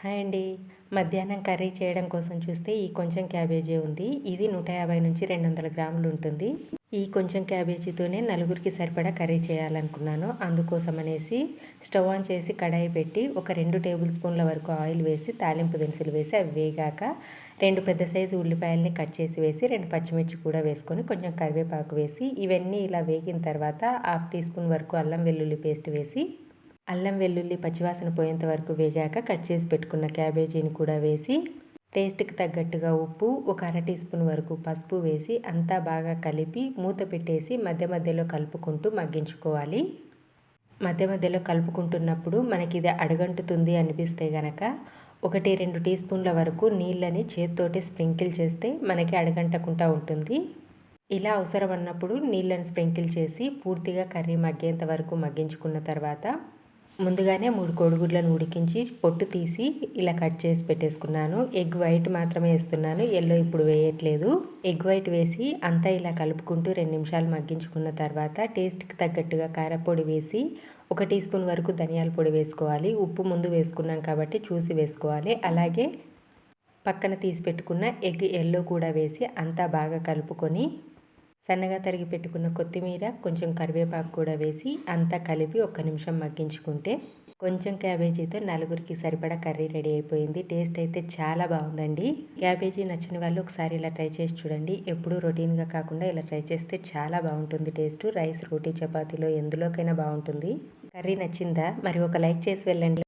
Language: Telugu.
హాయ్ అండి. మధ్యాహ్నం కర్రీ చేయడం కోసం చూస్తే ఈ కొంచెం క్యాబేజీ ఉంది. ఇది నూట యాభై నుంచి రెండు వందల గ్రాములు ఉంటుంది. ఈ కొంచెం క్యాబేజీతోనే నలుగురికి సరిపడా కర్రీ చేయాలనుకున్నాను. అందుకోసం అనేసి స్టవ్ ఆన్ చేసి కడాయి పెట్టి ఒక రెండు టేబుల్ స్పూన్ల వరకు ఆయిల్ వేసి తాలింపు దినుసులు వేసి అవి వేగాక రెండు పెద్ద సైజు ఉల్లిపాయలని కట్ చేసి వేసి రెండు పచ్చిమిర్చి కూడా వేసుకొని కొంచెం కరివేపాకు వేసి ఇవన్నీ ఇలా వేగిన తర్వాత హాఫ్ టీ స్పూన్ వరకు అల్లం వెల్లుల్లి పేస్ట్ వేసి అల్లం వెల్లుల్లి పచ్చివాసన పోయేంత వరకు వేగాక కట్ చేసి పెట్టుకున్న క్యాబేజీని కూడా వేసి టేస్ట్కి తగ్గట్టుగా ఉప్పు ఒక అర టీ స్పూన్ వరకు పసుపు వేసి అంతా బాగా కలిపి మూత పెట్టేసి మధ్య మధ్యలో కలుపుకుంటూ మగ్గించుకోవాలి. మధ్య మధ్యలో కలుపుకుంటున్నప్పుడు మనకి ఇది అడగంటుతుంది అనిపిస్తే గనక ఒకటి రెండు టీ స్పూన్ల వరకు నీళ్ళని చేతితోటి స్ప్రింకిల్ చేస్తే మనకి అడగంటకుండా ఉంటుంది. ఇలా అవసరం అన్నప్పుడు నీళ్ళని స్ప్రింకిల్ చేసి పూర్తిగా కర్రీ మగ్గేంత వరకు మగ్గించుకున్న తర్వాత ముందుగానే మూడు కోడిగుడ్లను ఉడికించి పొట్టు తీసి ఇలా కట్ చేసి పెట్టేసుకున్నాను. ఎగ్ వైట్ మాత్రమే వేస్తున్నాను. ఎల్లో ఇప్పుడు వేయట్లేదు. ఎగ్ వైట్ వేసి అంతా ఇలా కలుపుకుంటూ రెండు నిమిషాలు మగ్గించుకున్న తర్వాత టేస్ట్కి తగ్గట్టుగా కారపొడి వేసి ఒక టీ స్పూన్ వరకు ధనియాల పొడి వేసుకోవాలి. ఉప్పు ముందు వేసుకున్నాం కాబట్టి చూసి వేసుకోవాలి. అలాగే పక్కన తీసి పెట్టుకున్న ఎగ్ ఎల్లో కూడా వేసి అంతా బాగా కలుపుకొని సన్నగా తరిగి పెట్టుకున్న కొత్తిమీర కొంచెం కరివేపాకు కూడా వేసి అంతా కలిపి ఒక్క నిమిషం మగ్గించుకుంటే కొంచెం క్యాబేజీతో నలుగురికి సరిపడా కర్రీ రెడీ అయిపోయింది. టేస్ట్ అయితే చాలా బాగుందండి. క్యాబేజీ నచ్చిన వాళ్ళు ఒకసారి ఇలా ట్రై చేసి చూడండి. ఎప్పుడూ రొటీన్గా కాకుండా ఇలా ట్రై చేస్తే చాలా బాగుంటుంది టేస్ట్. రైస్ రోటీ చపాతీలో ఎందులోకైనా బాగుంటుంది. కర్రీ నచ్చిందా? మరి ఒక లైక్ చేసి వెళ్ళండి.